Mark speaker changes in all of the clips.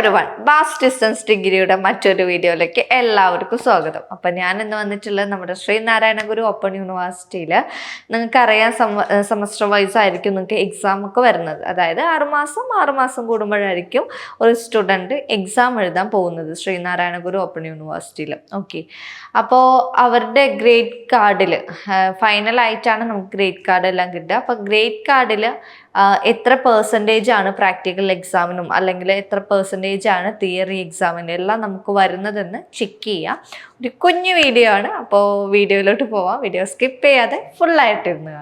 Speaker 1: everyone bass distance ഡിഗ്രിയുടെ മറ്റൊരു വീഡിയോയിലേക്ക് എല്ലാവർക്കും സ്വാഗതം. അപ്പം ഞാൻ ഇന്ന് വന്നിട്ടുള്ളത് നമ്മുടെ ശ്രീനാരായണ ഗുരു ഓപ്പൺ യൂണിവേഴ്സിറ്റിയിൽ നിങ്ങൾക്കറിയാം സമ സെമസ്റ്റർ വൈസ് ആയിരിക്കും നിങ്ങൾക്ക് എക്സാം ഒക്കെ വരുന്നത്. അതായത് ആറുമാസം ആറുമാസം കൂടുമ്പോഴായിരിക്കും ഒരു സ്റ്റുഡന്റ് എക്സാം എഴുതാൻ പോകുന്നത് ശ്രീനാരായണ ഗുരു ഓപ്പൺ യൂണിവേഴ്സിറ്റിയിൽ ഓക്കെ അപ്പോൾ അവരുടെ ഗ്രേഡ് കാർഡിൽ ഫൈനലായിട്ടാണ് നമുക്ക് ഗ്രേഡ് കാർഡ് എല്ലാം കിട്ടുക. അപ്പോൾ ഗ്രേഡ് കാർഡിൽ എത്ര പേഴ്സന്റേജ് ആണ് പ്രാക്ടിക്കൽ എക്സാമിനും അല്ലെങ്കിൽ എത്ര പേഴ്സന്റേജ് ആണ് തിയറി എക്സാമിനും എല്ലാം നമുക്ക് വരുന്നതെന്ന് ചെക്ക് ചെയ്യാം. ഒരു കുഞ്ഞു വീഡിയോ ആണ്. അപ്പോൾ വീഡിയോയിലോട്ട് പോവാം. വീഡിയോ സ്കിപ്പ് ചെയ്യാതെ ഫുള്ളായിട്ട് ഇരുന്ന്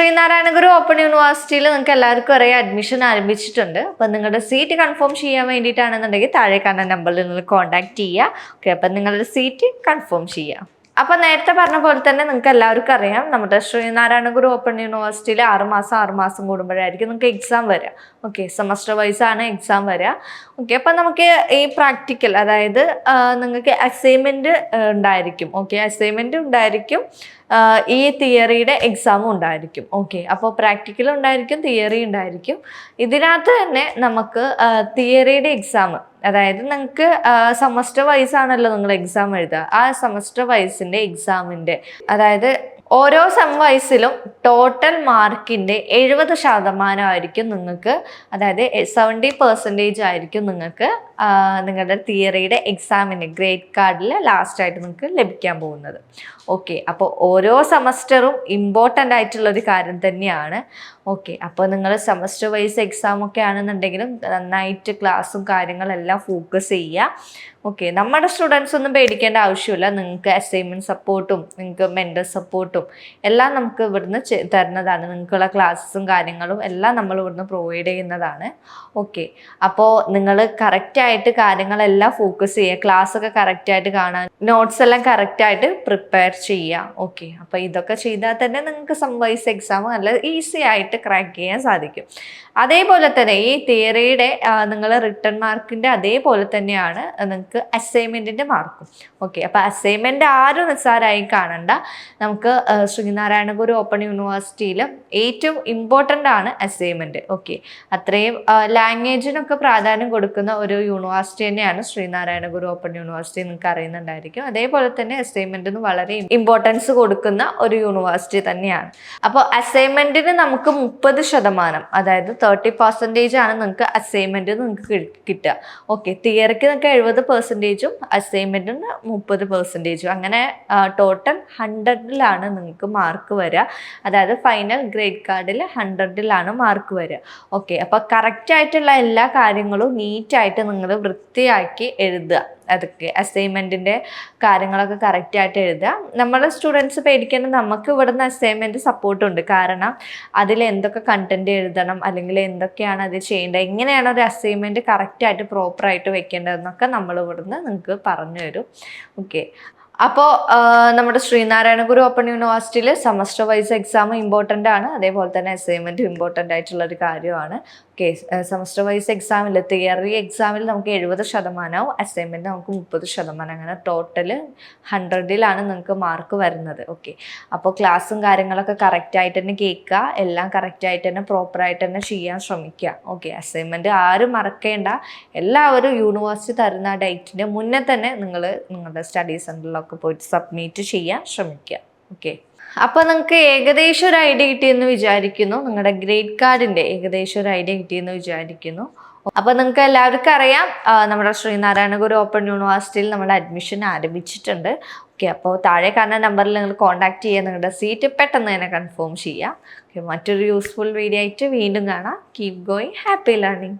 Speaker 1: ശ്രീനാരായണ ഗുരു ഓപ്പൺ യൂണിവേഴ്സിറ്റിയിൽ നിങ്ങൾക്ക് എല്ലാവർക്കും അറിയാം. അഡ്മിഷൻ ആരംഭിച്ചിട്ടുണ്ട്. അപ്പം നിങ്ങളുടെ സീറ്റ് കൺഫേം ചെയ്യാൻ വേണ്ടിയിട്ടാണെന്നുണ്ടെങ്കിൽ താഴെ കാണുന്ന നമ്പറിൽ നിങ്ങൾ കോൺടാക്ട് ചെയ്യുക. ഓക്കെ അപ്പം നിങ്ങളുടെ സീറ്റ് കൺഫേം ചെയ്യുക. അപ്പം നേരത്തെ പറഞ്ഞ പോലെ തന്നെ നിങ്ങൾക്ക് എല്ലാവർക്കും അറിയാം. നമ്മുടെ ശ്രീനാരായണ ഗുരു ഓപ്പൺ യൂണിവേഴ്സിറ്റിയിൽ ആറുമാസം ആറുമാസം കൂടുമ്പോഴായിരിക്കും നിങ്ങൾക്ക് എക്സാം വരിക. ഓക്കെ സെമസ്റ്റർ വൈസ് ആണ് എക്സാം വരിക. ഓക്കെ അപ്പം നമുക്ക് ഈ പ്രാക്ടിക്കൽ അതായത് നിങ്ങൾക്ക് അസൈൻമെന്റ് ഉണ്ടായിരിക്കും. ഓക്കെ അസൈൻമെന്റ് ഉണ്ടായിരിക്കും. ഈ തിയറിയുടെ എക്സാമും ഉണ്ടായിരിക്കും. ഓക്കെ അപ്പോൾ പ്രാക്ടിക്കൽ ഉണ്ടായിരിക്കും തിയറി ഉണ്ടായിരിക്കും. ഇതിനകത്ത് തന്നെ നമുക്ക് തിയറിയുടെ എക്സാം അതായത് നിങ്ങൾക്ക് സെമസ്റ്റർ വൈസ് ആണല്ലോ നിങ്ങൾ എക്സാം എഴുതുക. ആ സെമസ്റ്റർ വൈസിന്റെ എക്സാമിന്റെ അതായത് ഓരോ സെം വൈസിലും ടോട്ടൽ മാർക്കിന്റെ എഴുപത് ശതമാനമായിരിക്കും നിങ്ങൾക്ക് അതായത് സെവന്റി പെർസെന്റേജ് ആയിരിക്കും നിങ്ങൾക്ക് നിങ്ങളുടെ തിയറിയുടെ എക്സാമിന് ഗ്രേഡ് കാർഡിൽ ലാസ്റ്റായിട്ട് നിങ്ങൾക്ക് ലഭിക്കാൻ പോകുന്നത്. ഓക്കെ അപ്പോൾ ഓരോ സെമസ്റ്ററും ഇമ്പോർട്ടന്റ് ആയിട്ടുള്ളൊരു കാര്യം തന്നെയാണ്. ഓക്കെ അപ്പോൾ നിങ്ങൾ സെമസ്റ്റർ വൈസ് എക്സാം ഒക്കെ ആണെന്നുണ്ടെങ്കിലും നന്നായിട്ട് ക്ലാസ്സും കാര്യങ്ങളെല്ലാം ഫോക്കസ് ചെയ്യുക. ഓക്കെ നമ്മുടെ സ്റ്റുഡൻസ് ഒന്നും പേടിക്കേണ്ട ആവശ്യമില്ല. നിങ്ങൾക്ക് അസൈൻമെന്റ് സപ്പോർട്ടും നിങ്ങൾക്ക് മെന്റർ സപ്പോർട്ടും എല്ലാം നമുക്ക് ഇവിടുന്ന് തരുന്നതാണ്. നിങ്ങൾക്കുള്ള ക്ലാസ്സും കാര്യങ്ങളും എല്ലാം നമ്മൾ ഇവിടുന്ന് പ്രൊവൈഡ് ചെയ്യുന്നതാണ്. ഓക്കെ അപ്പോൾ നിങ്ങൾ കറക്റ്റായിട്ട് കാര്യങ്ങളെല്ലാം ഫോക്കസ് ചെയ്യുക. ക്ലാസ് ഒക്കെ കറക്റ്റായിട്ട് കാണാൻ നോട്ട്സ് എല്ലാം കറക്റ്റായിട്ട് പ്രിപ്പയർ ചെയ്യുക. ഓക്കെ അപ്പോൾ ഇതൊക്കെ ചെയ്താൽ തന്നെ നിങ്ങൾക്ക് സംവൈസ് എക്സാം നല്ല ഈസി ആയിട്ട് ക്രാക്ക് ചെയ്യാൻ സാധിക്കും. അതേപോലെ തന്നെ ഈ തിയറിയുടെ നിങ്ങൾ റിട്ടേൺ മാർക്കിന്റെ അതേപോലെ തന്നെയാണ് നിങ്ങൾക്ക് അസൈൻമെന്റിന്റെ മാർക്കും ഓക്കെ അപ്പോൾ അസൈൻമെന്റ് ആരും നിസ്സാരമായി കാണണ്ട. നമുക്ക് ശ്രീനാരായണ ഗുരു ഓപ്പൺ യൂണിവേഴ്സിറ്റിയിൽ ഏറ്റവും ഇമ്പോർട്ടന്റ് ആണ് അസൈൻമെന്റ് ഓക്കെ അത്രയും ലാംഗ്വേജിനൊക്കെ പ്രാധാന്യം കൊടുക്കുന്ന ഒരു യൂണിവേഴ്സിറ്റി തന്നെയാണ് ശ്രീനാരായണ ഗുരു ഓപ്പൺ യൂണിവേഴ്സിറ്റി നിങ്ങൾക്ക് അറിയുന്നുണ്ടായിരിക്കും. അതേപോലെ തന്നെ അസൈൻമെന്റിന് വളരെ ഇമ്പോർട്ടൻസ് കൊടുക്കുന്ന ഒരു യൂണിവേഴ്സിറ്റി തന്നെയാണ്. അപ്പോൾ അസൈൻമെന്റിന് നമുക്ക് മുപ്പത് ശതമാനം അതായത് തേർട്ടി പെർസെന്റേജ് ആണ് നിങ്ങൾക്ക് അസൈൻമെന്റ് നിങ്ങൾക്ക് കിട്ടുക. ഓക്കെ തിയറിക്ക് നിങ്ങൾക്ക് എഴുപത് പെർസെന്റേജും അസൈൻമെന്റിന് മുപ്പത് പെർസെന്റേജും അങ്ങനെ ടോട്ടൽ ഹൺഡ്രഡിലാണ് നിങ്ങൾക്ക് മാർക്ക് വരിക അതായത് ഫൈനൽ ഗ്രേഡ് കാർഡിൽ ഹൺഡ്രഡിലാണ് മാർക്ക് വരിക ഓക്കെ അപ്പോൾ കറക്റ്റായിട്ടുള്ള എല്ലാ കാര്യങ്ങളും നീറ്റായിട്ട് നിങ്ങൾ വൃത്തിയാക്കി എഴുതുക. അതൊക്കെ അസൈൻമെന്റിന്റെ കാര്യങ്ങളൊക്കെ കറക്റ്റായിട്ട് എഴുതുക. നമ്മുടെ സ്റ്റുഡൻസ് പേടിക്കേണ്ട നമുക്ക് ഇവിടുന്ന് അസൈൻമെന്റ് സപ്പോർട്ടുണ്ട് കാരണം അതിൽ എന്തൊക്കെ കണ്ടന്റ് എഴുതണം അല്ലെങ്കിൽ എന്തൊക്കെയാണ് അത് ചെയ്യേണ്ടത് എങ്ങനെയാണ് ഒരു അസൈൻമെന്റ് കറക്റ്റായിട്ട് പ്രോപ്പറായിട്ട് വെക്കേണ്ടതെന്നൊക്കെ നമ്മൾ ഇവിടുന്ന് നിങ്ങൾക്ക് പറഞ്ഞു തരും ഓക്കെ അപ്പോൾ നമ്മുടെ ശ്രീനാരായണ ഗുരു ഓപ്പൺ യൂണിവേഴ്സിറ്റിയിൽ സെമസ്റ്റർ വൈസ് എക്സാം ഇമ്പോർട്ടന്റ് ആണ്. അതേപോലെ തന്നെ അസൈൻമെന്റും ഇമ്പോർട്ടന്റ് ആയിട്ടുള്ള ഒരു കാര്യമാണ്. ഓക്കെ സെമസ്റ്റർ വൈസ് എക്സാമിൽ തിയറി എക്സാമിൽ നമുക്ക് എഴുപത് ശതമാനവും അസൈൻമെന്റ് നമുക്ക് മുപ്പത് ശതമാനം അങ്ങനെ ടോട്ടൽ ഹൺഡ്രഡിലാണ് നിങ്ങൾക്ക് മാർക്ക് വരുന്നത്. ഓക്കെ അപ്പോൾ ക്ലാസ്സും കാര്യങ്ങളൊക്കെ കറക്റ്റായിട്ട് തന്നെ കേൾക്കുക. എല്ലാം കറക്റ്റായിട്ട് തന്നെ പ്രോപ്പറായിട്ട് തന്നെ ചെയ്യാൻ ശ്രമിക്കുക. ഓക്കെ അസൈൻമെന്റ് ആരും മറക്കേണ്ട. എല്ലാവരും യൂണിവേഴ്സിറ്റി തരുന്ന ഡേറ്റിന്റെ മുന്നേ തന്നെ നിങ്ങൾ നിങ്ങളുടെ സ്റ്റഡി സെന്ററിലൊക്കെ പോയിട്ട് സബ്മിറ്റ് ചെയ്യാൻ ശ്രമിക്കുക ഓക്കെ അപ്പോൾ നിങ്ങൾക്ക് ഏകദേശം ഒരു ഐഡിയ കിട്ടിയെന്ന് വിചാരിക്കുന്നു. നിങ്ങളുടെ ഗ്രേഡ് കാർഡിന്റെ ഏകദേശം ഒരു ഐഡിയ കിട്ടിയെന്ന് വിചാരിക്കുന്നു. അപ്പോൾ നിങ്ങൾക്ക് എല്ലാവർക്കും അറിയാം നമ്മുടെ ശ്രീനാരായണ ഗുരു ഓപ്പൺ യൂണിവേഴ്സിറ്റിയിൽ നമ്മൾ അഡ്മിഷൻ ആരംഭിച്ചിട്ടുണ്ട്. ഓക്കെ അപ്പോൾ താഴെ കാണുന്ന നമ്പറിൽ നിങ്ങൾ കോൺടാക്ട് ചെയ്യുക നിങ്ങളുടെ സീറ്റ് പെട്ടെന്ന് തന്നെ കൺഫേം ചെയ്യുക ഓക്കെ മറ്റൊരു യൂസ്ഫുൾ വീഡിയോ ആയിട്ട് വീണ്ടും കാണാം. Keep going happy learning